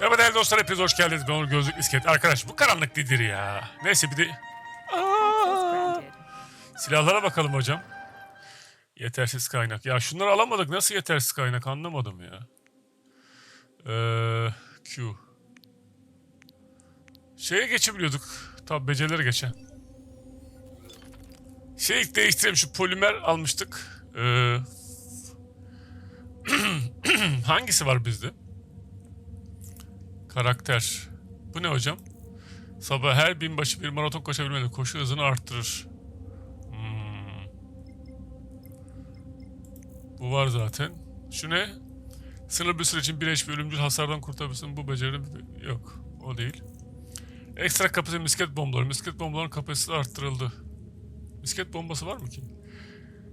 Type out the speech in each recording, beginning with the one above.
Merhaba değerli dostlar hepiniz hoş geldiniz. Ben Onur Gözlük Misket. Arkadaş bu karanlık nedir ya? Neyse bir de... Aa! Silahlara bakalım hocam. Yetersiz kaynak. Ya şunları alamadık. Nasıl yetersiz kaynak anlamadım ya. Ee, Q. Şeye geçebiliyorduk. Tabi becerileri geçen. Şey değiştirelim şu polimer almıştık. Ee, hangisi var bizde? Karakter. Bu ne hocam? Sabah her binbaşı bir maraton koşabilmeli. Koşu hızını arttırır. Hmm. Bu var zaten. Şu ne? Sınırlı bir süre için bir eş bir ölümcül hasardan kurtarabilirsin. Bu becerinin yok. O değil. Ekstra kapasite misket bombaları. Misket bombaların kapasitesi arttırıldı. Misket bombası var mı ki?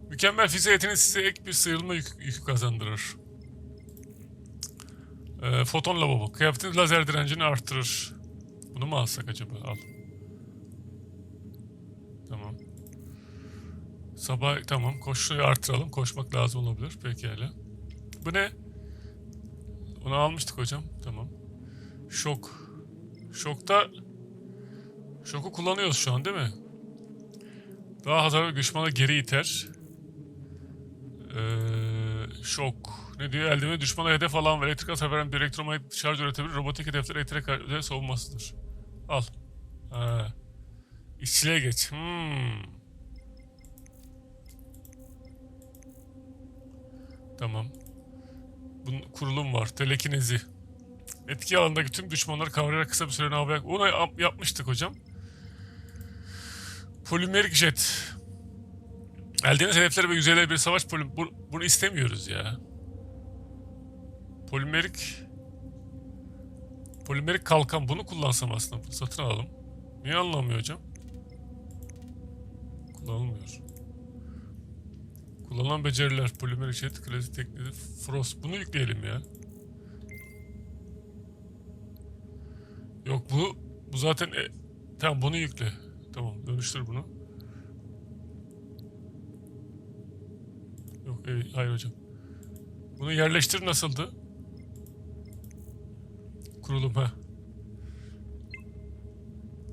Mükemmel fiziğe yeteneği size ek bir sıyrılma yük- yükü kazandırır. Ee, foton lavabo. Kıyafetin lazer direncini artırır. Bunu mu alsak acaba? Al. Tamam. Sabah tamam. Koşuyu artıralım. Koşmak lazım olabilir. Pekala. Bu ne? Onu almıştık hocam. Tamam. Şok. Şokta Şoku kullanıyoruz şu an değil mi? Daha hasarlı düşmanı geri iter. Ee, şok. Ne diyor? Eldiveni düşmana hedef alan ve elektrik hasar veren bir elektromanyetik şarj üretebilir. Robotik hedefler elektrik karşı savunmasıdır. Al. Ha. İşçiliğe geç. Hmm. Tamam. Bunun kurulum var. Telekinezi. Etki alanındaki tüm düşmanları kavrayarak kısa bir süreliğine havaya... Onu yap- yapmıştık hocam. Polimerik jet. Eldeniz hedefleri ve yüzeylere bir savaş polim... Bu- bunu istemiyoruz ya. Polimerik... Polimerik kalkan. Bunu kullansam aslında. Satın alalım. Niye anlamıyor hocam? Kullanılmıyor. Kullanılan beceriler. Polimerik jet, klasik tekniği, frost. Bunu yükleyelim ya. Yok bu bu zaten e, tamam bunu yükle. Tamam dönüştür bunu. Yok e, hayır hocam. Bunu yerleştir nasıldı? Kurulum ha.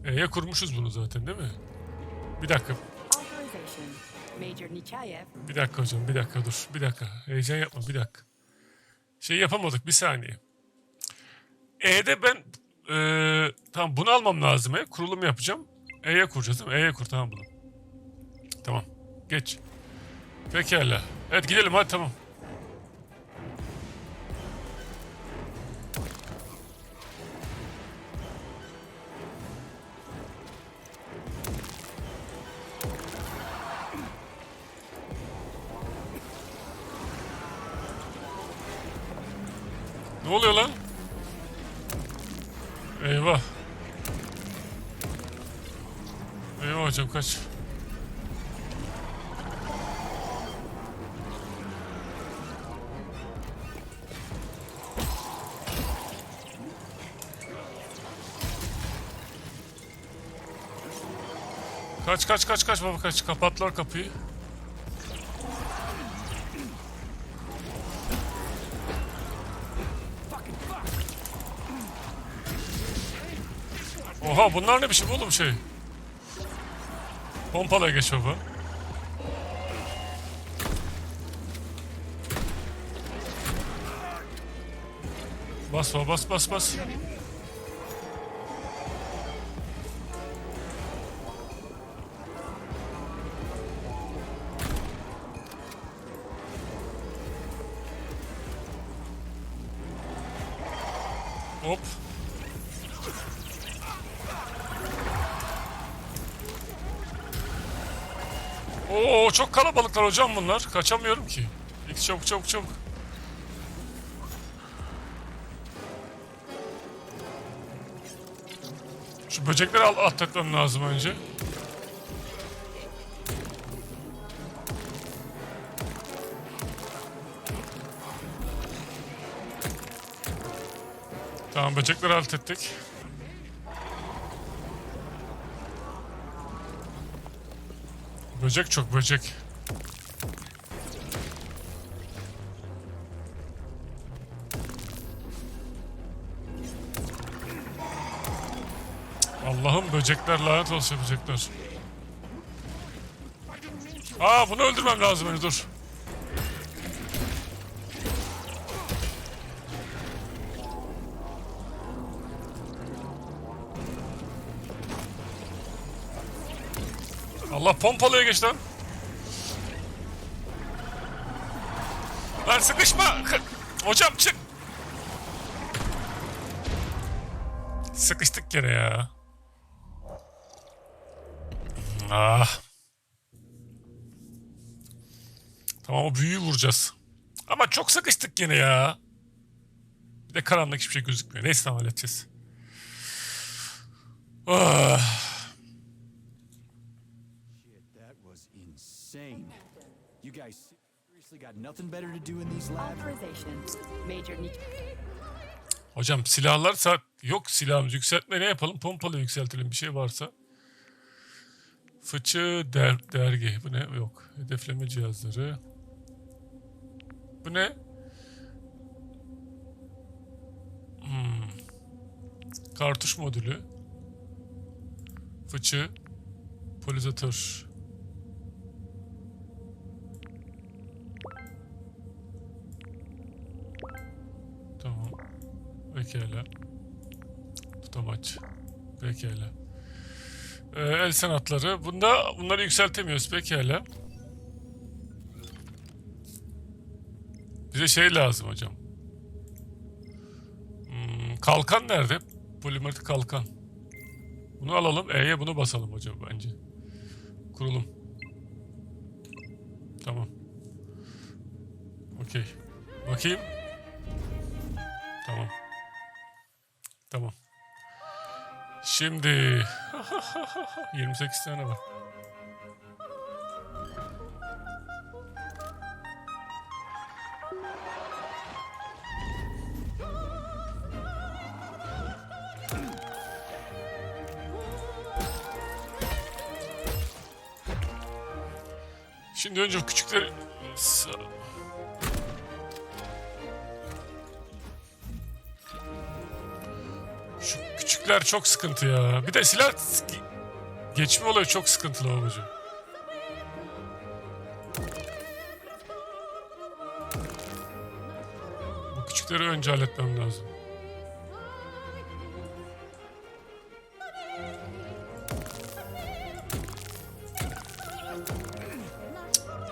E'ye kurmuşuz bunu zaten değil mi? Bir dakika. Authorization. Major Nichayev. Bir dakika hocam bir dakika dur. Bir dakika. Heyecan yapma bir dakika. Şey yapamadık bir saniye. E'de ben eee tamam bunu almam lazım. E. Kurulum yapacağım. E'ye kuracağız değil mi? E'ye kur tamam bunu. Tamam. Geç. Pekala. Evet gidelim hadi tamam. Kaç kaç kaç kaç baba kaç kapatlar kapıyı. Oha bunlar ne biçim oğlum şey? Pompala geç baba. Bas baba bas bas bas. Hop. Oo çok kalabalıklar hocam bunlar. Kaçamıyorum ki. İlk çabuk çabuk çabuk. Şu böcekleri al atlatmam lazım önce. Tamam böcekleri alt ettik. Böcek çok böcek. Allah'ım böcekler lanet olsun böcekler. Aa bunu öldürmem lazım beni dur. Allah pompalıya geç lan. Lan sıkışma. Kı- Hocam çık. Sıkıştık gene ya. Ah. Tamam o büyüyü vuracağız. Ama çok sıkıştık gene ya. Bir de karanlık hiçbir şey gözükmüyor. Neyse tamam halledeceğiz. Ah. Shit, that was insane. You guys seriously got nothing better to do in these labs? Authorization. Major Hocam silahlar saat yok silahımız yükseltme ne yapalım pompalı yükseltelim bir şey varsa. Fıçı der, dergi bu ne yok hedefleme cihazları. Bu ne? Hmm. Kartuş modülü. Fıçı. Polizatör. Pekala. Tutamaç. Pekala. Ee, el sanatları. Bunda bunları yükseltemiyoruz. Pekala. Bize şey lazım hocam. Hmm, kalkan nerede? Polimerik kalkan. Bunu alalım. E'ye bunu basalım hocam bence. Kurulum. Tamam. Okey. Bakayım. Tamam. Tamam. Şimdi 28 tane var. Şimdi önce küçükleri... küçükler çok sıkıntı ya. Bir de silah geçme olayı çok sıkıntılı babacığım. Bu küçükleri önce halletmem lazım.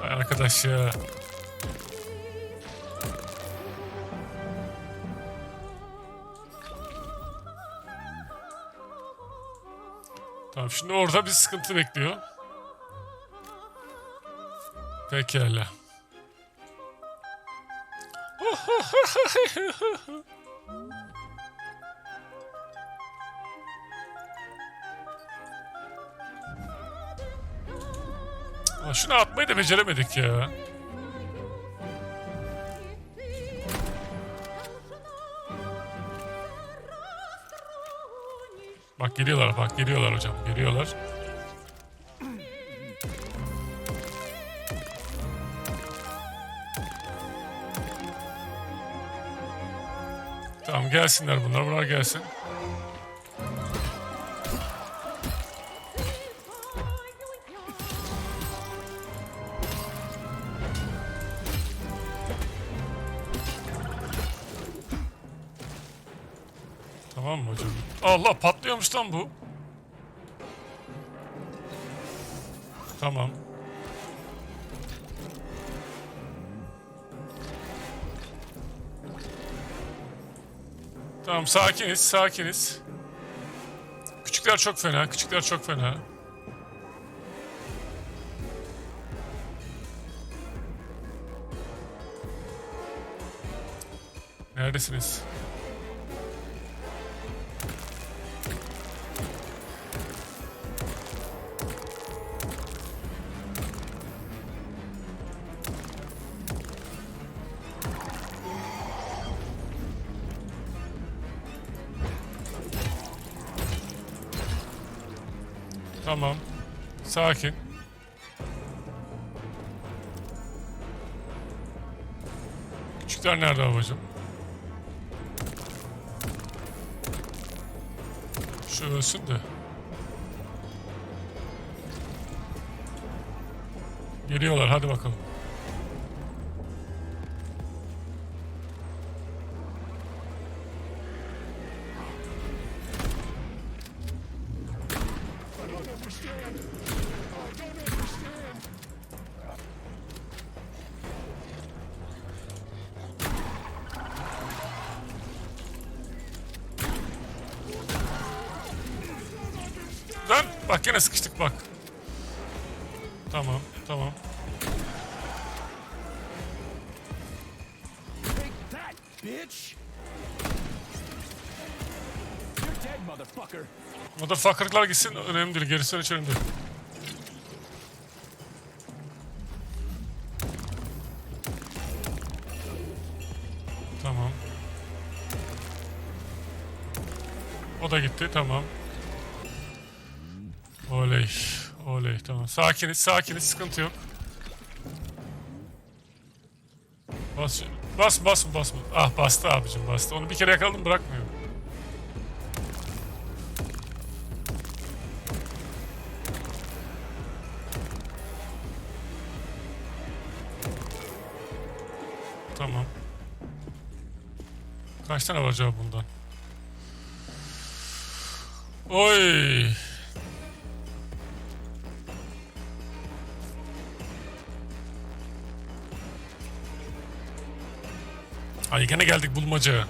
Ay arkadaş ya. Tamam şimdi orada bir sıkıntı bekliyor. Pekala. Şunu atmayı da beceremedik ya. Bak geliyorlar bak geliyorlar hocam geliyorlar. Tamam gelsinler bunlar bunlar gelsin. Tamam mı hocam? Allah patlıyormuş lan bu. Tamam. Tamam sakiniz, sakiniz. Küçükler çok fena, küçükler çok fena. Neredesiniz? Sakin. Küçükler nerede babacım? Şu ölsün de. Geliyorlar hadi bakalım. Yine sıkıştık bak. Tamam tamam. Motherfucker'lar gitsin önemli değil. Gerisi hiç önemli değil. Tamam. O da gitti tamam. Oley. Oley tamam. Sakiniz sakiniz sıkıntı yok. Bas, bas bas bas? Ah bastı abicim bastı. Onu bir kere yakaladım bırakmıyor. Tamam. Kaç tane var acaba bundan? Oy. Gene geldik bulmaca.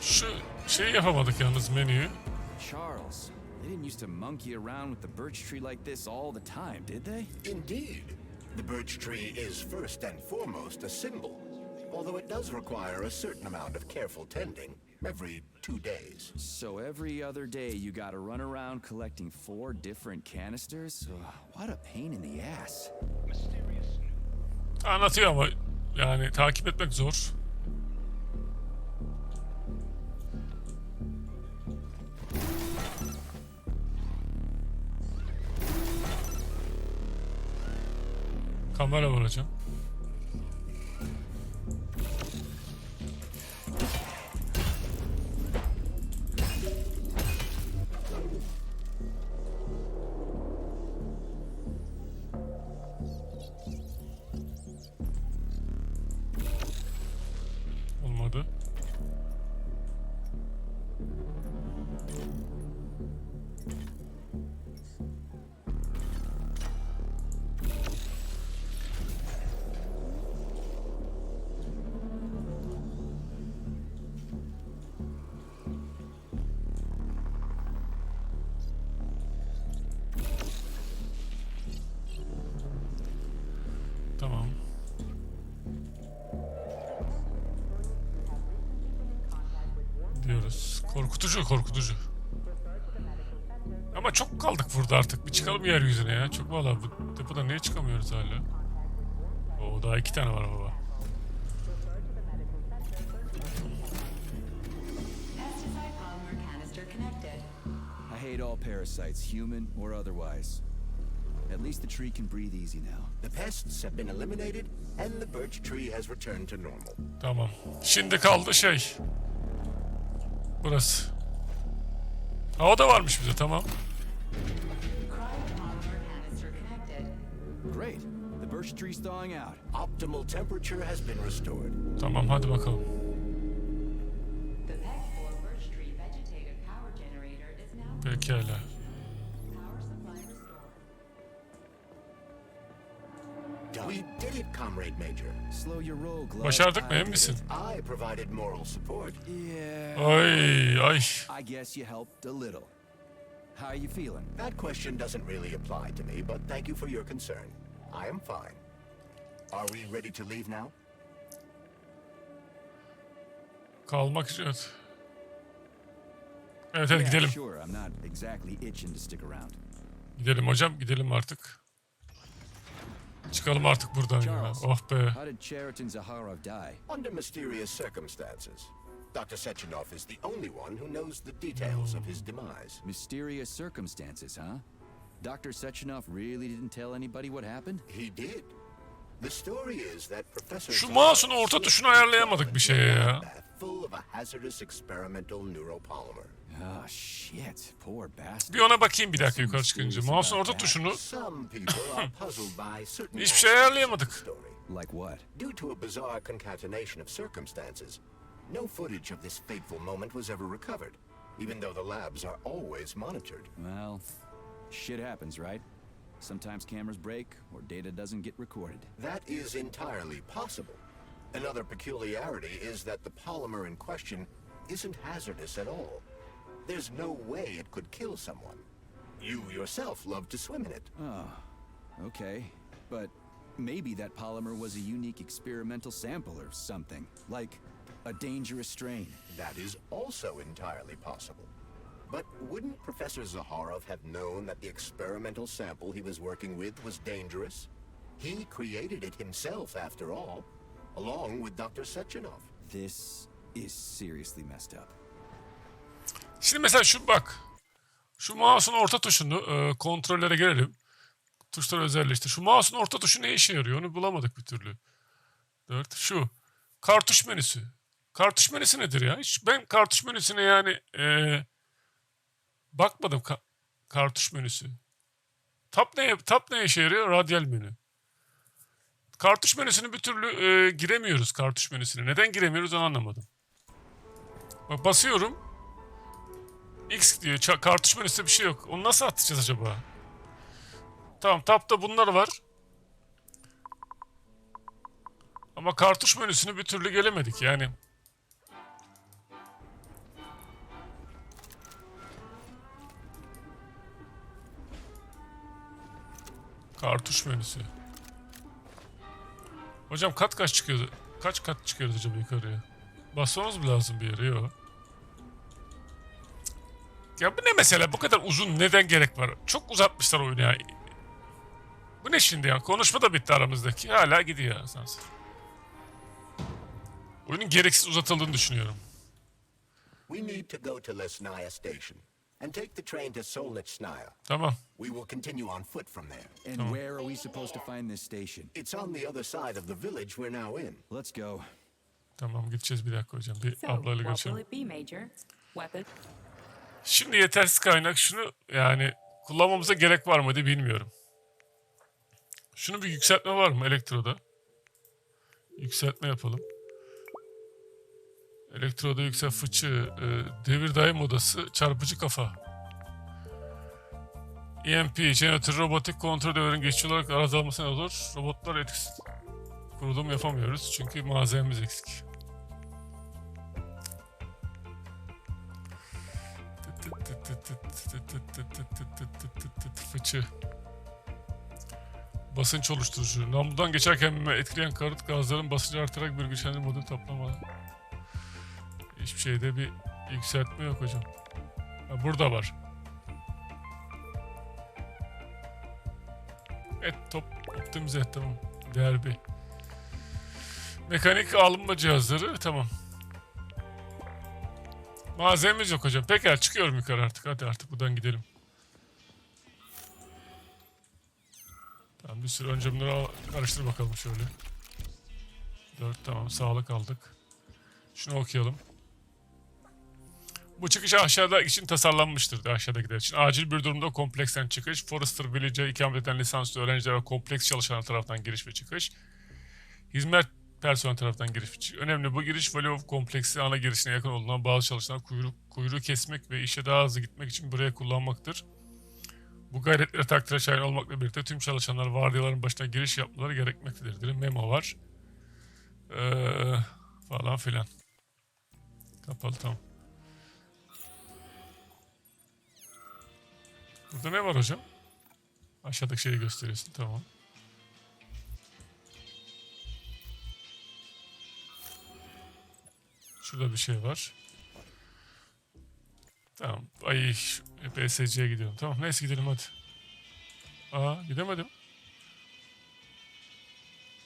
Şu şeyi yapamadık yalnız menüyü. Charles, they didn't used to monkey around with the birch tree like this all the time, did they? Indeed. The birch tree is first and foremost a symbol, although it does require a certain amount of careful tending every two days. So every other day you gotta run around collecting four different canisters? Ugh, what a pain in the ass. Anlatıyor ama yani takip etmek zor. Kamera var diyoruz. Korkutucu, korkutucu. Ama çok kaldık burada artık. Bir çıkalım yeryüzüne ya. Çok valla bu depoda niye çıkamıyoruz hala? Oo daha iki tane var baba. Hate all parasites, human or otherwise. At least the tree can breathe easy now. The pests have been eliminated, and the birch tree has returned to normal. Tamam. Şimdi kaldı şey. Burası. Ha o da varmış bize tamam. Great. The birch tree's thawing out. Optimal temperature has been restored. Tamam hadi bakalım. The it, Comrade Major. Slow your roll, Glove. Başardık mı emin misin? I provided moral support. Yeah. Ay ay. I guess you helped a little. How are you feeling? That question doesn't really apply to me, but thank you for your concern. I am fine. Are we ready to leave now? Kalmak için evet. Evet hadi gidelim. Sure, I'm not exactly itching to stick around. Gidelim hocam gidelim artık. Çıkalım artık buradan ya. Oh be. how did Cheriton Zaharov die? Under mysterious circumstances. Dr. Sechenov is the only one who knows the details of his demise. Mysterious circumstances, huh? Dr. Sechenov really didn't tell anybody what happened? He did. The story is that Professor Şu mouse'un orta tuşunu ayarlayamadık bir şeye ya. Full of a hazardous experimental neuropolymer. Oh, shit. Poor bastard. Bir ona bakayım bir dakika yukarı çıkınca. Mouse'un orta tuşunu Some people are puzzled by certain Hiçbir şey aspects of the ayarlayamadık. Like what? Due to a bizarre concatenation of circumstances, no footage of this fateful moment was ever recovered, even though the labs are always monitored. Well, shit happens, right? Sometimes cameras break or data doesn't get recorded. That is entirely possible. Another peculiarity is that the polymer in question isn't hazardous at all. There's no way it could kill someone. You yourself love to swim in it. Oh, okay, but maybe that polymer was a unique experimental sample or something, like a dangerous strain. That is also entirely possible. But wouldn't Professor Zaharov have known that the experimental sample he was working with was dangerous? He created it himself, after all, along with Dr. Sechenov. This is seriously messed up. Şimdi mesela şu bak. Şu mouse'un orta tuşunu e, kontrollere gelelim. Tuşları özelleştir. Şu mouse'un orta tuşu ne işe yarıyor? Onu bulamadık bir türlü. 4. Şu. Kartuş menüsü. Kartuş menüsü nedir ya? Hiç ben kartuş menüsüne yani e, bakmadım ka- kartuş menüsü. Tab ne, tab ne işe yarıyor? Radyal menü. Kartuş menüsünü bir türlü e, giremiyoruz kartuş menüsüne. Neden giremiyoruz onu anlamadım. Bak basıyorum. X diyor. Ça- kartuş menüsünde bir şey yok. Onu nasıl atacağız acaba? Tamam tabda bunlar var. Ama kartuş menüsünü bir türlü gelemedik yani. Kartuş menüsü. Hocam kat kaç çıkıyordu? Kaç kat çıkıyoruz acaba yukarıya? Basmamız mı lazım bir yere? Yok. Ya bu ne mesela? Bu kadar uzun neden gerek var? Çok uzatmışlar oyunu ya. Bu ne şimdi ya? Konuşma da bitti aramızdaki. Hala gidiyor asansör. Oyunun gereksiz uzatıldığını düşünüyorum. We need to go to Lesnaya Station and take the train to Solnitsnaya. Tamam. We will continue on foot from there. And where are we supposed to find this station? It's on the other side of the village we're now in. Let's go. Tamam gideceğiz bir dakika hocam. Bir So, ablayla what will görüşelim. it be, Major? Weapon? Şimdi yetersiz kaynak şunu yani kullanmamıza gerek var mıydı bilmiyorum. Şunu bir yükseltme var mı elektroda? Yükseltme yapalım. Elektroda yüksel fıçı, e, devir daim odası, çarpıcı kafa. EMP, jeneratör, robotik kontrol devrin geçici olarak arızalanmasına olur. Robotlar etkisiz kurulum yapamıyoruz çünkü malzememiz eksik. Fıçı. Basınç oluşturucu. Namludan geçerken etkileyen karıt gazların basıncı artarak bir güçlendirme modül toplama. Hiçbir şeyde bir yükseltme yok hocam. Ha, burada var. Et top optimize et tamam. Değer bir. Mekanik alınma cihazları tamam. Malzememiz yok hocam. Pekala çıkıyorum yukarı artık. Hadi artık buradan gidelim. Tamam bir sürü önce bunları karıştır bakalım şöyle. Dört tamam sağlık aldık. Şunu okuyalım. Bu çıkış aşağıda için tasarlanmıştır aşağıdakiler için. Acil bir durumda kompleksten çıkış. Forrester Village'e ikamet eden lisanslı öğrenciler ve kompleks çalışanlar tarafından giriş ve çıkış. Hizmet personel tarafından giriş. Önemli bu giriş Valve kompleksi ana girişine yakın olduğundan bazı çalışanlar kuyruğu, kuyruğu kesmek ve işe daha hızlı gitmek için buraya kullanmaktır. Bu gayretlere takdire şayan olmakla birlikte tüm çalışanlar vardiyaların başına giriş yapmaları gerekmektedir. Memo var. Ee, falan filan. Kapalı tamam. Burada ne var hocam? Aşağıdaki şeyi gösteriyorsun tamam. Şurada bir şey var. Tamam. Ay BSC'ye gidiyorum. Tamam neyse gidelim hadi. Aa gidemedim.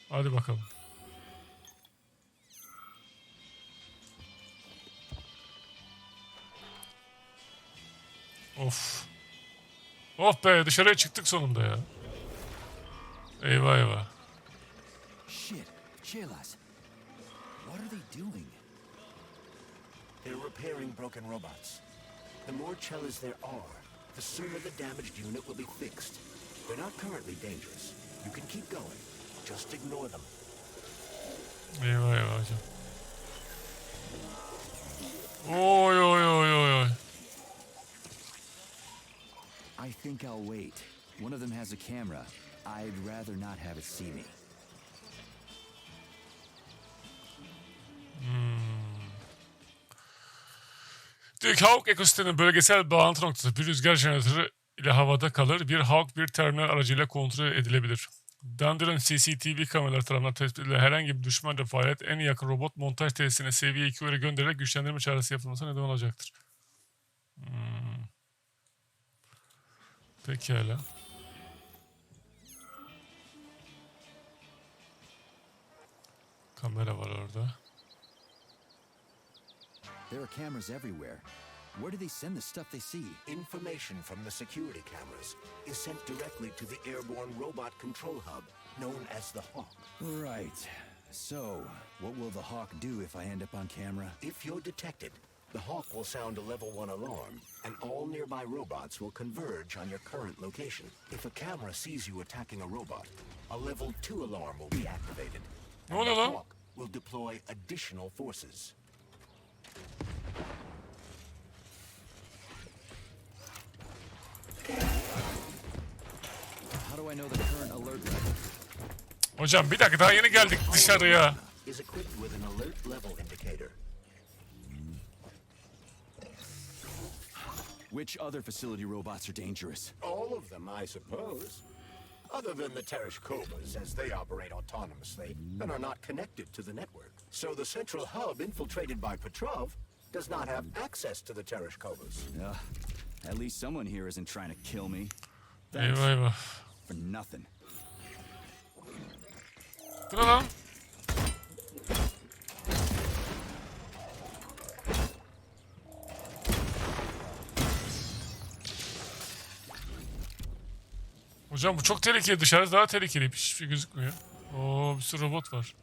Hadi bakalım. Of. Oh be dışarıya çıktık sonunda ya. Eyvah eyvah. Shit, Chelas. What are they doing? They're repairing broken robots. The more cellas there are, the sooner the damaged unit will be fixed. They're not currently dangerous. You can keep going. Just ignore them. Eyvah eyvah hocam. Oy oy oy oy oy. I think I'll wait. One of them has a camera. I'd rather not have it see me. Ki Hawk ekosistemin bölgesel bağlantı noktası bir rüzgar jeneratörü ile havada kalır. Bir Hawk bir terminal aracıyla kontrol edilebilir. Dandelion CCTV kameraları tarafından tespit edilen herhangi bir düşman faaliyet en yakın robot montaj tesisine seviye 2 öyle göndererek güçlendirme çağrısı yapılmasına neden olacaktır. Hmm. Pekala. Kamera var orada. There are cameras everywhere. Where do they send the stuff they see? Information from the security cameras is sent directly to the airborne robot control hub, known as the Hawk. Right. So, what will the Hawk do if I end up on camera? If you're detected, the Hawk will sound a level 1 alarm, and all nearby robots will converge on your current location. If a camera sees you attacking a robot, a level 2 alarm will be activated. And the? Hawk will deploy additional forces. Hocam bir dakika daha yeni geldik dışarıya. Which other facility robots are dangerous? All of them, I suppose. Other than the Tereshkovas, as they operate autonomously and are not connected to the network. So the central hub infiltrated by Petrov does not have access to the Tereshkovas. Ugh, at least someone here isn't trying to kill me. Thanks Eyvah eyvah. for nothing. Bu Hocam bu çok tehlikeli. Dışarıda daha tehlikeli. Hiçbir şey gözükmüyor. Oo bir sürü robot var.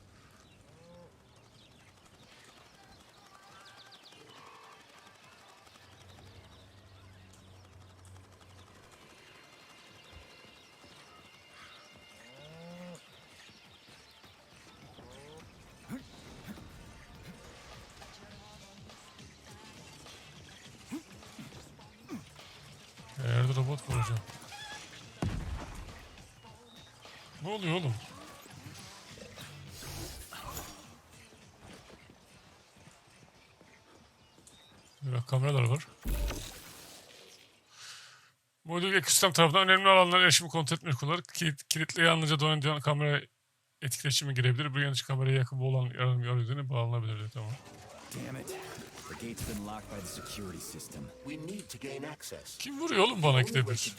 Her yerde robot var hocam. Ne oluyor oğlum? Böyle kameralar var. Modül ekosistem tarafından önemli alanlara erişimi kontrol kullanır. Kilit, kilitli yalnızca donan kamera etkileşime girebilir. Bu yanlış kameraya yakın olan arayüzüne bağlanabilir. diyor, Tamam. Damn it. The gate's been locked by the security system. We need to gain access. Kim vuruyor oğlum bana ikide bir?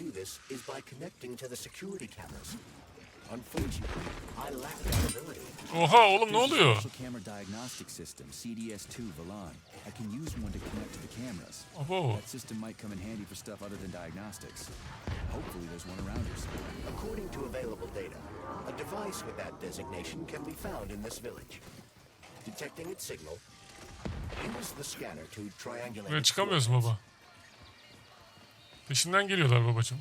Oha oğlum ne oluyor? Special camera diagnostic system, CDS2 Valon. I can use one to connect to the cameras. Abo. That system might come in handy for stuff other than diagnostics. Hopefully there's one around here somewhere. According to available data, a device with that designation can be found in this village. Detecting its signal, use the scanner to triangulate. İts çıkamıyoruz baba. Peşinden geliyorlar babacığım.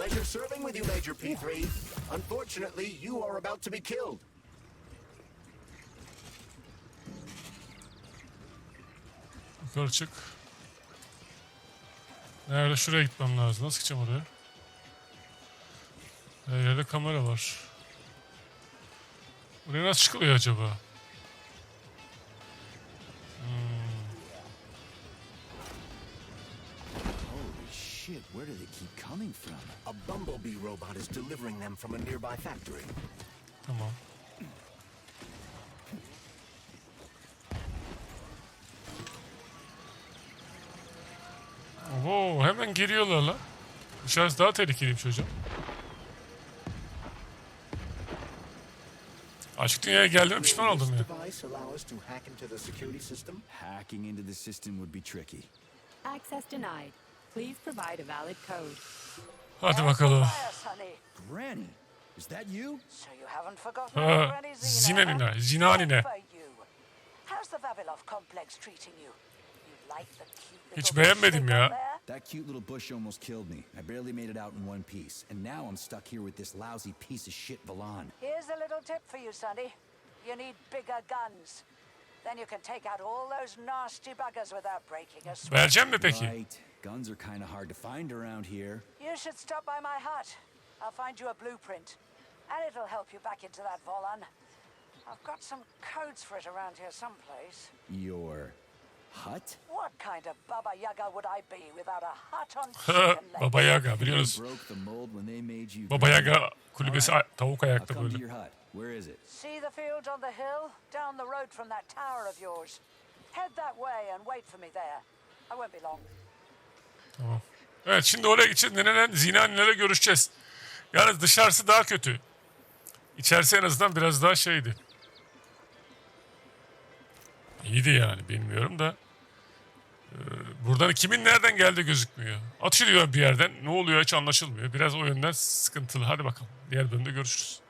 Pleasure serving with you, Major P3. Unfortunately, you are about to be killed. Yukarı çık. Nerede? Şuraya gitmem lazım. Nasıl gideceğim oraya? Her yerde kamera var. Buraya nasıl çıkılıyor acaba? Keep coming from? A bumblebee robot is delivering them from a nearby factory. Tamam. Oho hemen geliyorlar lan. Dışarısı daha tehlikeliymiş hocam. Açık dünyaya geldiğime pişman oldum ya. device allow us to hack into the security system? Hacking into the system would be tricky. Access denied. Please provide a valid code. Hadi bakalım. Yes, honey. Granny, is that you? So you haven't forgotten Ha, about Granny Zena, Zinanina, for you. How's the Vavilov complex treating you? You like the cute Hiç little beğenmedim bush ya. there? That cute little bush almost killed me. I barely made it out in one piece. And now I'm stuck here with this lousy piece of shit Valan. Here's a little tip for you, Sonny. You need bigger guns. Then you can take out all those nasty buggers without breaking a sweat. Vereceğim mi peki? Right. Guns are kind of hard to find around here. You should stop by my hut. I'll find you a blueprint. And it'll help you back into that Volan. I've got some codes for it around here someplace. Your hut? What kind of Baba Yaga would I be without a hut on chicken legs? Baba Yaga They biliyoruz. broke the mold when they made you. Baba Yaga kulübesi Alright. a- tavuk I'll ayakta come to böyle. your hut. Where is it? See the field on the hill? Down the road from that tower of yours. Head that way and wait for me there. I won't be long. Tamam. Evet şimdi oraya gideceğiz. Nenenen zina annelere görüşeceğiz. Yalnız dışarısı daha kötü. İçerisi en azından biraz daha şeydi. İyiydi yani bilmiyorum da. Ee, buradan kimin nereden geldiği gözükmüyor. Atış ediyor bir yerden. Ne oluyor hiç anlaşılmıyor. Biraz o yönden sıkıntılı. Hadi bakalım. Diğer bölümde görüşürüz.